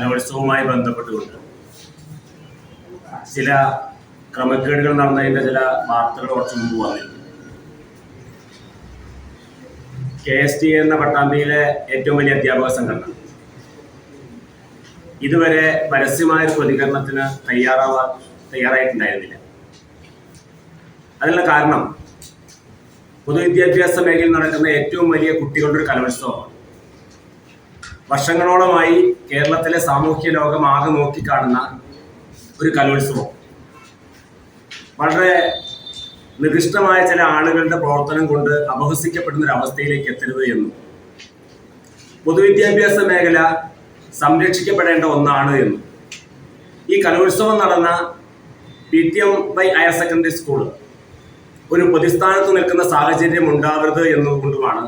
കലോത്സവവുമായി ബന്ധപ്പെട്ടുകൊണ്ട് ചില ക്രമക്കേടുകൾ നടന്നതിന്റെ ചില വാർത്തകൾ കുറച്ച് മുമ്പ് വന്നിരുന്നു. കെ എസ് ടി എന്ന പട്ടാമ്പിയിലെ ഏറ്റവും വലിയ അധ്യാപക സംഘടന. ഇതുവരെ പരസ്യമായ ഒരു പ്രതികരണത്തിന് തയ്യാറാവാൻ തയ്യാറായിട്ടുണ്ടായിരുന്നില്ല. അതിനുള്ള കാരണം പൊതുവിദ്യാഭ്യാസ മേഖലയിൽ നടക്കുന്ന ഏറ്റവും വലിയ കുട്ടികളുടെ ഒരു കലോത്സവമാണ്. വർഷങ്ങളോളമായി കേരളത്തിലെ സാമൂഹ്യ ലോകം ആകെ നോക്കിക്കാണുന്ന ഒരു കലോത്സവം. വളരെ നികൃഷ്ടമായ ചില ആളുകളുടെ പ്രവർത്തനം കൊണ്ട് അപഹസിക്കപ്പെടുന്ന ഒരു അവസ്ഥയിലേക്ക് എത്തരുത് എന്നും പൊതുവിദ്യാഭ്യാസ മേഖല സംരക്ഷിക്കപ്പെടേണ്ട ഒന്നാണ് എന്നും. ഈ കലോത്സവം നടന്ന പി ടി എം ബൈ ഹയർ സെക്കൻഡറി സ്കൂൾ ഒരു പൊതുസ്ഥാനത്ത് നിൽക്കുന്ന സാഹചര്യം ഉണ്ടാവരുത് എന്നുകൊണ്ടുമാണ്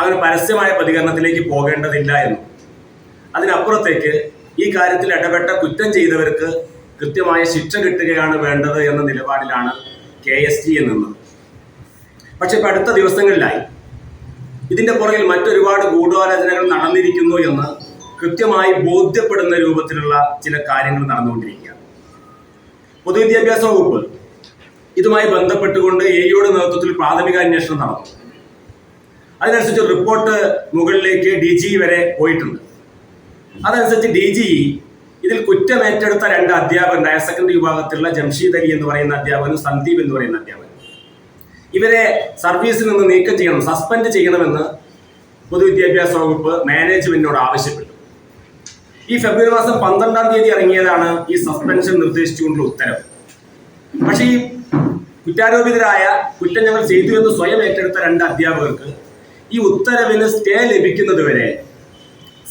അവർ പരസ്യമായ പ്രതികരണത്തിലേക്ക് പോകേണ്ടതില്ല എന്നും. അതിനപ്പുറത്തേക്ക് ഈ കാര്യത്തിൽ ഇടപെട്ട കുറ്റം ചെയ്തവർക്ക് കൃത്യമായ ശിക്ഷ കിട്ടുകയാണ് വേണ്ടത് എന്ന നിലപാടിലാണ് കെ എസ് ടി എന്നത് പക്ഷെ ഇപ്പൊ അടുത്ത ദിവസങ്ങളിലായി. ഇതിന്റെ പുറകിൽ മറ്റൊരുപാട് ഗൂഢാലോചനകൾ നടന്നിരിക്കുന്നു എന്ന് കൃത്യമായി ബോധ്യപ്പെടുന്ന രൂപത്തിലുള്ള ചില കാര്യങ്ങൾ നടന്നുകൊണ്ടിരിക്കുകയാണ്. പൊതുവിദ്യാഭ്യാസ വകുപ്പ് ഇതുമായി ബന്ധപ്പെട്ടുകൊണ്ട് എയുടെ നേതൃത്വത്തിൽ പ്രാഥമിക അന്വേഷണം നടന്നു. അതിനനുസരിച്ച് റിപ്പോർട്ട് മുകളിലേക്ക് ഡി ജി വരെ പോയിട്ടുണ്ട്. അതനുസരിച്ച് ഡി ജി ഇതിൽ കുറ്റം ഏറ്റെടുത്ത രണ്ട് അധ്യാപകർ ഹയർ സെക്കൻഡറി വിഭാഗത്തിലുള്ള ജംഷീദ് അലി എന്ന് പറയുന്ന അധ്യാപകനും സന്ദീപ് എന്ന് പറയുന്ന അധ്യാപകൻ ഇവരെ സർവീസിൽ നിന്ന് നീക്കം ചെയ്യണം സസ്പെൻഡ് ചെയ്യണമെന്ന് പൊതുവിദ്യാഭ്യാസ വകുപ്പ് മാനേജ്മെന്റിനോട് ആവശ്യപ്പെട്ടു. ഈ ഫെബ്രുവരി മാസം പന്ത്രണ്ടാം തീയതി ഇറങ്ങിയതാണ് ഈ സസ്പെൻഷൻ നിർദ്ദേശിച്ചുകൊണ്ടുള്ള ഉത്തരവ് പക്ഷേ ഈ കുറ്റാരോപിതരായ കുറ്റം ഞങ്ങൾ ചെയ്തു എന്ന് സ്വയം ഏറ്റെടുത്ത രണ്ട് അധ്യാപകർക്ക് ഈ ഉത്തരവിന് സ്റ്റേ ലഭിക്കുന്നത് വരെ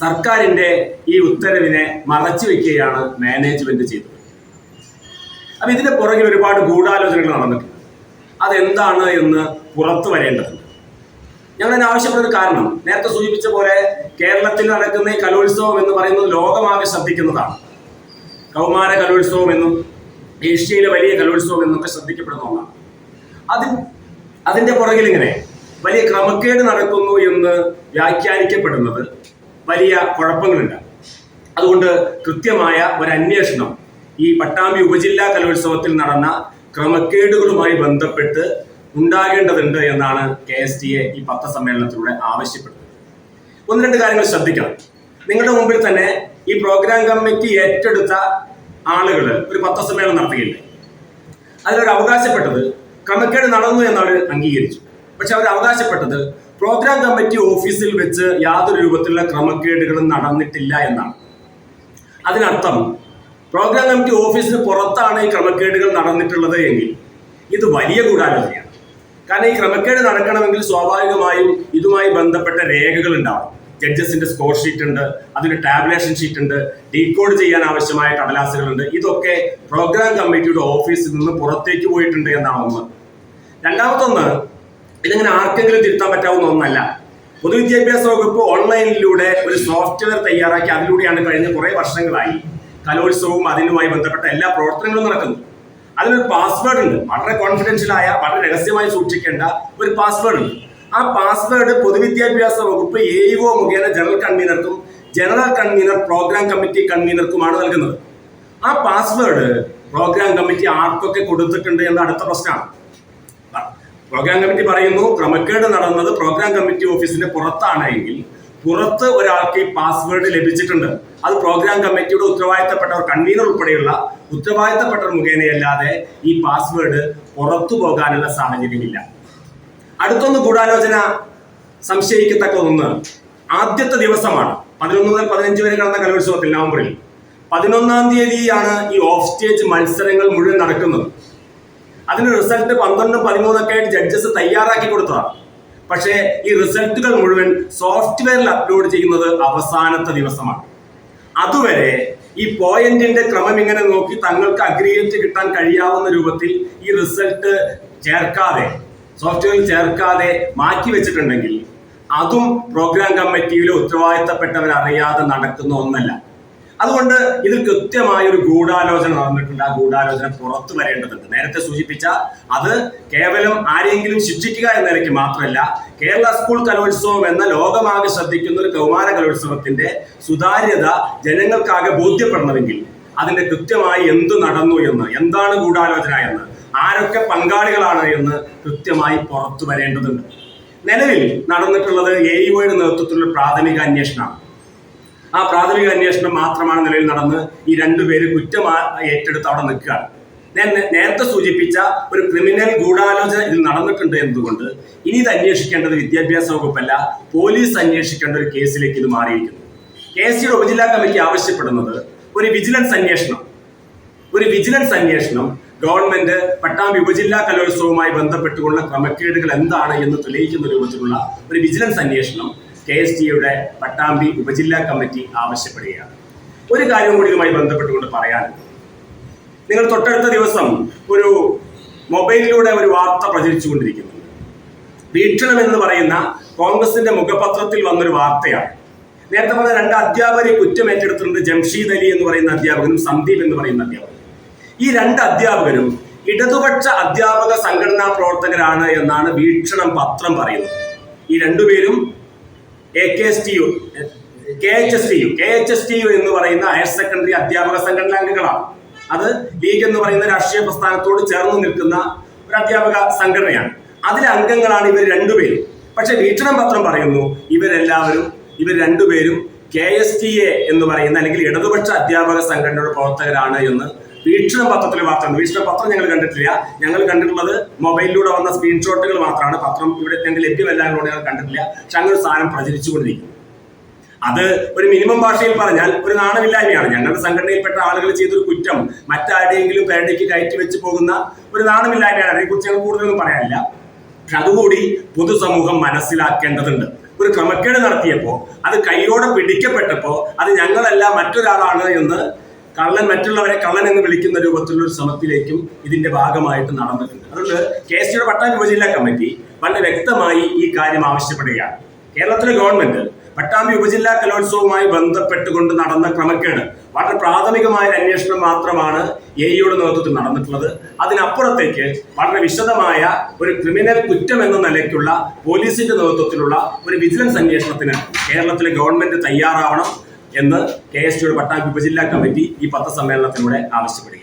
സർക്കാരിന്റെ ഈ ഉത്തരവിനെ മറച്ചു വെക്കുകയാണ് മാനേജ്മെന്റ് ചെയ്തത്. അപ്പൊ ഇതിന്റെ പുറകിൽ ഒരുപാട് ഗൂഢാലോചനകൾ നടന്നിട്ടുണ്ട്. അതെന്താണ് എന്ന് പുറത്തു വരേണ്ടതുണ്ട്. ഞങ്ങൾ അതിന് ആവശ്യപ്പെടുന്ന കാരണം നേരത്തെ സൂചിപ്പിച്ച പോലെ കേരളത്തിൽ നടക്കുന്ന ഈ കലോത്സവം എന്ന് പറയുന്നത് ലോകമാകെ ശ്രദ്ധിക്കുന്നതാണ്. കൗമാര കലോത്സവം എന്നും ഏഷ്യയിലെ വലിയ കലോത്സവം എന്നൊക്കെ ശ്രദ്ധിക്കപ്പെടുന്ന ഒന്നാണ്. അത് അതിന്റെ പുറകിൽ ഇങ്ങനെ വലിയ ക്രമക്കേട് നടക്കുന്നു എന്ന് വ്യാഖ്യാനിക്കപ്പെടുന്നത് വലിയ കുഴപ്പങ്ങളുണ്ട്. അതുകൊണ്ട് കൃത്യമായ ഒരു അന്വേഷണം ഈ പട്ടാമ്പി ഉപജില്ലാ കലോത്സവത്തിൽ നടന്ന ക്രമക്കേടുകളുമായി ബന്ധപ്പെട്ട് ഉണ്ടാകേണ്ടതുണ്ട് എന്നാണ് കെ എസ് ടി എ ഈ പത്രസമ്മേളനത്തിലൂടെ ആവശ്യപ്പെടുന്നത്. ഒന്ന് രണ്ട് കാര്യങ്ങൾ ശ്രദ്ധിക്കണം. നിങ്ങളുടെ മുമ്പിൽ തന്നെ ഈ പ്രോഗ്രാം കമ്മിറ്റി ഏറ്റെടുത്ത ആളുകൾ ഒരു പത്രസമ്മേളനം നടത്തുകയില്ലേ? അതിലവർ അവകാശപ്പെട്ടത് ക്രമക്കേട് നടന്നു എന്നവർ അംഗീകരിച്ചു പക്ഷെ അവർ അവകാശപ്പെട്ടത് പ്രോഗ്രാം കമ്മിറ്റി ഓഫീസിൽ വെച്ച് യാതൊരു രൂപത്തിലുള്ള ക്രമക്കേടുകളും നടന്നിട്ടില്ല എന്നാണ്. അതിനർത്ഥം പ്രോഗ്രാം കമ്മിറ്റി ഓഫീസിന് പുറത്താണ് ഈ ക്രമക്കേടുകൾ നടന്നിട്ടുള്ളത് എങ്കിൽ ഇത് വലിയ ഗൂഢാലോചനയാണ്. കാരണം ഈ ക്രമക്കേട് നടക്കണമെങ്കിൽ സ്വാഭാവികമായും ഇതുമായി ബന്ധപ്പെട്ട രേഖകൾ ഉണ്ടാവും. ജഡ്ജസിന്റെ സ്കോർ ഷീറ്റ് ഉണ്ട് അതിന്റെ ടാബ്ലേഷൻ ഷീറ്റ് ഉണ്ട് ഡീകോഡ് ചെയ്യാൻ ആവശ്യമായ കടലാസുകളുണ്ട് ഇതൊക്കെ പ്രോഗ്രാം കമ്മിറ്റിയുടെ ഓഫീസിൽ നിന്ന് പുറത്തേക്ക് പോയിട്ടുണ്ട് എന്നാണ് ഒന്ന്. രണ്ടാമത്തൊന്ന് ഇതിങ്ങനെ ആർക്കെങ്കിലും തിരുത്താൻ പറ്റാവുന്ന ഒന്നല്ല. പൊതുവിദ്യാഭ്യാസ വകുപ്പ് ഓൺലൈനിലൂടെ ഒരു സോഫ്റ്റ്വെയർ തയ്യാറാക്കി അതിലൂടെയാണ് കഴിഞ്ഞ കുറേ വർഷങ്ങളായി കലോത്സവവും അതിനുമായി ബന്ധപ്പെട്ട എല്ലാ പ്രവർത്തനങ്ങളും നടക്കുന്നു. അതിനൊരു പാസ്വേഡ് ഉണ്ട്. വളരെ കോൺഫിഡൻഷ്യൽ ആയ വളരെ രഹസ്യമായി സൂക്ഷിക്കേണ്ട ഒരു പാസ്വേഡ് ഉണ്ട്. ആ പാസ്വേഡ് പൊതുവിദ്യാഭ്യാസ വകുപ്പ് എ മുഖേന ജനറൽ കൺവീനർക്കും ജനറൽ കൺവീനർ പ്രോഗ്രാം കമ്മിറ്റി കൺവീനർക്കുമാണ് നൽകുന്നത്. ആ പാസ്വേഡ് പ്രോഗ്രാം കമ്മിറ്റി ആർക്കൊക്കെ കൊടുത്തിട്ടുണ്ട് എന്ന അടുത്ത പ്രശ്നമാണ്. പ്രോഗ്രാം കമ്മിറ്റി പറയുന്നു ക്രമക്കേട് നടന്നത് പ്രോഗ്രാം കമ്മിറ്റി ഓഫീസിന്റെ പുറത്താണ് എങ്കിൽ പുറത്ത് ഒരാൾക്ക് ഈ പാസ്വേഡ് ലഭിച്ചിട്ടുണ്ട്. അത് പ്രോഗ്രാം കമ്മിറ്റിയുടെ ഉത്തരവാദിത്തപ്പെട്ടവർ കൺവീനർ ഉൾപ്പെടെയുള്ള ഉത്തരവാദിത്തപ്പെട്ടവർ മുഖേനയല്ലാതെ ഈ പാസ്വേഡ് പുറത്തു പോകാനുള്ള സാഹചര്യമില്ല. അടുത്തൊന്ന് ഗൂഢാലോചന സംശയിക്കത്തക്ക ഒന്ന്. ആദ്യത്തെ ദിവസമാണ് പതിനൊന്ന് മുതൽ പതിനഞ്ച് വരെ കടന്ന കലോത്സവത്തിൽ നവംബറിൽ. പതിനൊന്നാം തീയതിയാണ് ഈ ഓഫ് സ്റ്റേജ് മത്സരങ്ങൾ മുഴുവൻ നടക്കുന്നത്. അതിന് റിസൾട്ട് പന്ത്രണ്ടും പതിമൂന്നൊക്കെ ആയിട്ട് ജഡ്ജസ് തയ്യാറാക്കി കൊടുത്തതാണ്. പക്ഷേ ഈ റിസൾട്ടുകൾ മുഴുവൻ സോഫ്റ്റ്വെയറിൽ അപ്ലോഡ് ചെയ്യുന്നത് അവസാനത്തെ ദിവസമാണ്. അതുവരെ ഈ പോയിന്റിന്റെ ക്രമം ഇങ്ങനെ നോക്കി തങ്ങൾക്ക് അഗ്രിഗേറ്റ് കിട്ടാൻ കഴിയാവുന്ന രൂപത്തിൽ ഈ റിസൾട്ട് ചേർക്കാതെ സോഫ്റ്റ്വെയറിൽ ചേർക്കാതെ മാറ്റി വെച്ചിട്ടുണ്ടെങ്കിൽ അതും പ്രോഗ്രാം കമ്മിറ്റിയിലെ ഉത്തരവാദിത്തപ്പെട്ടവർ അറിയാതെ നടക്കുന്ന ഒന്നല്ല. അതുകൊണ്ട് ഇതിൽ കൃത്യമായ ഒരു ഗൂഢാലോചന നടന്നിട്ടുണ്ട്. ആ ഗൂഢാലോചന പുറത്തു വരേണ്ടതുണ്ട്. നേരത്തെ സൂചിപ്പിച്ച അത് കേവലം ആരെങ്കിലും ശിക്ഷിക്കുക എന്ന നിലയ്ക്ക് മാത്രമല്ല കേരള സ്കൂൾ കലോത്സവം എന്ന ലോകമാകെ ശ്രദ്ധിക്കുന്ന ഒരു കൗമാര കലോത്സവത്തിന്റെ സുതാര്യത ജനങ്ങൾക്കാകെ ബോധ്യപ്പെടണമെങ്കിൽ അതിന്റെ കൃത്യമായി എന്ത് നടന്നു എന്ന് എന്താണ് ഗൂഢാലോചന എന്ന് ആരൊക്കെ പങ്കാളികളാണ് എന്ന് കൃത്യമായി പുറത്തു വരേണ്ടതുണ്ട്. നിലവിൽ നടന്നിട്ടുള്ളത് എ ഇഒയുടെ നേതൃത്വത്തിലുള്ള പ്രാഥമിക അന്വേഷണമാണ്. ആ പ്രാഥമിക അന്വേഷണം മാത്രമാണ് നിലയിൽ നടന്ന് ഈ രണ്ടുപേര് കുറ്റം ഏറ്റെടുത്ത് അവിടെ നിൽക്കുകയാണ്. നേരത്തെ സൂചിപ്പിച്ച ഒരു ക്രിമിനൽ ഗൂഢാലോചന ഇത് നടന്നിട്ടുണ്ട് എന്നതുകൊണ്ട് ഇനി ഇത് അന്വേഷിക്കേണ്ടത് വിദ്യാഭ്യാസ വകുപ്പല്ല പോലീസ് അന്വേഷിക്കേണ്ട ഒരു കേസിലേക്ക് ഇത് മാറിയിരിക്കുന്നു. കെ എസ് സിയുടെ ഉപജില്ലാ കമ്മിറ്റി ആവശ്യപ്പെടുന്നത് ഒരു വിജിലൻസ് അന്വേഷണം. ഒരു വിജിലൻസ് അന്വേഷണം ഗവൺമെന്റ് പട്ടാമ്പി ഉപജില്ലാ കലോത്സവവുമായി ബന്ധപ്പെട്ടുകൊണ്ടുള്ള ക്രമക്കേടുകൾ എന്താണ് എന്ന് തെളിയിക്കുന്ന രൂപത്തിലുള്ള ഒരു വിജിലൻസ് അന്വേഷണം കെ എസ് ടിയുടെ പട്ടാമ്പി ഉപജില്ലാ കമ്മിറ്റി ആവശ്യപ്പെടുകയാണ്. ഒരു കാര്യം കൂടി ഇതുമായി ബന്ധപ്പെട്ടുകൊണ്ട് പറയാൻ നിങ്ങൾ തൊട്ടടുത്ത ദിവസം ഒരു മൊബൈലിലൂടെ ഒരു വാർത്ത പ്രചരിച്ചുകൊണ്ടിരിക്കുന്നുണ്ട്. വീക്ഷണം എന്ന് പറയുന്ന കോൺഗ്രസിന്റെ മുഖപത്രത്തിൽ വന്നൊരു വാർത്തയാണ്. നേരത്തെ പറഞ്ഞ രണ്ട് അധ്യാപകരെ കുറ്റം ഏറ്റെടുത്തിട്ടുണ്ട് ജംഷീദ് അലി എന്ന് പറയുന്ന അധ്യാപകനും സന്ദീപ് എന്ന് പറയുന്ന അധ്യാപകനും. ഈ രണ്ട് അധ്യാപകരും ഇടതുപക്ഷ അധ്യാപക സംഘടനാ പ്രവർത്തകരാണ് എന്നാണ് വീക്ഷണം പത്രം പറയുന്നത്. ഈ രണ്ടുപേരും A K S T U K H S T U K H S T U എന്ന് പറയുന്ന ഹയർ സെക്കൻഡറി അധ്യാപക സംഘടനകളാണ് അംഗങ്ങളാണ്. അത് ലീഗ് എന്ന് പറയുന്ന രാഷ്ട്രീയ പ്രസ്ഥാനത്തോട് ചേർന്ന് നിൽക്കുന്ന ഒരു അധ്യാപക സംഘടനയാണ്. അതിലെ അംഗങ്ങളാണ് ഇവർ രണ്ടുപേരും. പക്ഷെ വീക്ഷണം പത്രം പറയുന്നു ഇവരെല്ലാവരും ഇവർ രണ്ടുപേരും കെ എസ് ടി എ എന്ന് പറയുന്ന അല്ലെങ്കിൽ ഇടതുപക്ഷ അധ്യാപക സംഘടനയുടെ പ്രവർത്തകരാണ് എന്ന് വീക്ഷണം പത്രത്തിൽ വാർത്തയുണ്ട് വീക്ഷണ പത്രം ഞങ്ങൾ കണ്ടിട്ടില്ല. ഞങ്ങൾ കണ്ടിട്ടുള്ളത് മൊബൈലിലൂടെ വന്ന സ്ക്രീൻഷോട്ടുകൾ മാത്രമാണ്. പത്രം ഇവിടെ ഞങ്ങൾ ലഭ്യമല്ല എന്നുള്ളത് ഞങ്ങൾ കണ്ടിട്ടില്ല. പക്ഷെ അങ്ങനെ ഒരു സാധനം പ്രചരിച്ചുകൊണ്ടിരിക്കുന്നു. അത് ഒരു മിനിമം ഭാഷയിൽ പറഞ്ഞാൽ ഒരു നാണമില്ലായ്മയാണ്. ഞങ്ങളുടെ സംഘടനയിൽപ്പെട്ട ആളുകൾ ചെയ്തൊരു കുറ്റം മറ്റാരുടെയെങ്കിലും പേടിക്ക് കയറ്റി വെച്ച് പോകുന്ന ഒരു നാണമില്ലായ്മയാണ്. അതിനെക്കുറിച്ച് ഞങ്ങൾ കൂടുതലൊന്നും പറയാനില്ല. പക്ഷെ അതുകൂടി പൊതുസമൂഹം മനസ്സിലാക്കേണ്ടതുണ്ട്. ഒരു ക്രമക്കേട് നടത്തിയപ്പോൾ അത് കൈയോടെ പിടിക്കപ്പെട്ടപ്പോൾ അത് ഞങ്ങളല്ല മറ്റൊരാളാണ് എന്ന് കള്ളൻ മറ്റുള്ളവരെ കള്ളൻ എന്ന് വിളിക്കുന്ന രൂപത്തിലുള്ള ശ്രമത്തിലേക്കും ഇതിന്റെ ഭാഗമായിട്ട് നടന്നിട്ടുണ്ട്. അതുകൊണ്ട് കെ എസ് സിയുടെ പട്ടാമ്പി ഉപജില്ലാ കമ്മിറ്റി വളരെ വ്യക്തമായി ഈ കാര്യം ആവശ്യപ്പെടുകയാണ്. കേരളത്തിലെ ഗവൺമെന്റ് പട്ടാമ്പി ഉപജില്ലാ കലോത്സവവുമായി ബന്ധപ്പെട്ടുകൊണ്ട് നടന്ന ക്രമക്കേട് വളരെ പ്രാഥമികമായ ഒരു അന്വേഷണം മാത്രമാണ് എ ഇയുടെ നേതൃത്വത്തിൽ നടന്നിട്ടുള്ളത്. അതിനപ്പുറത്തേക്ക് വളരെ വിശദമായ ഒരു ക്രിമിനൽ കുറ്റം എന്ന നിലയ്ക്കുള്ള പോലീസിന്റെ നേതൃത്വത്തിലുള്ള ഒരു വിജിലൻസ് അന്വേഷണത്തിന് കേരളത്തിലെ ഗവൺമെന്റ് തയ്യാറാവണം. എന്ന് കെ എസ് ടിയുടെ പട്ടാമ്പി ഉപജില്ലാ കമ്മിറ്റി ഈ പത്രസമ്മേളനത്തിലൂടെ ആവശ്യപ്പെടുകയാണ്.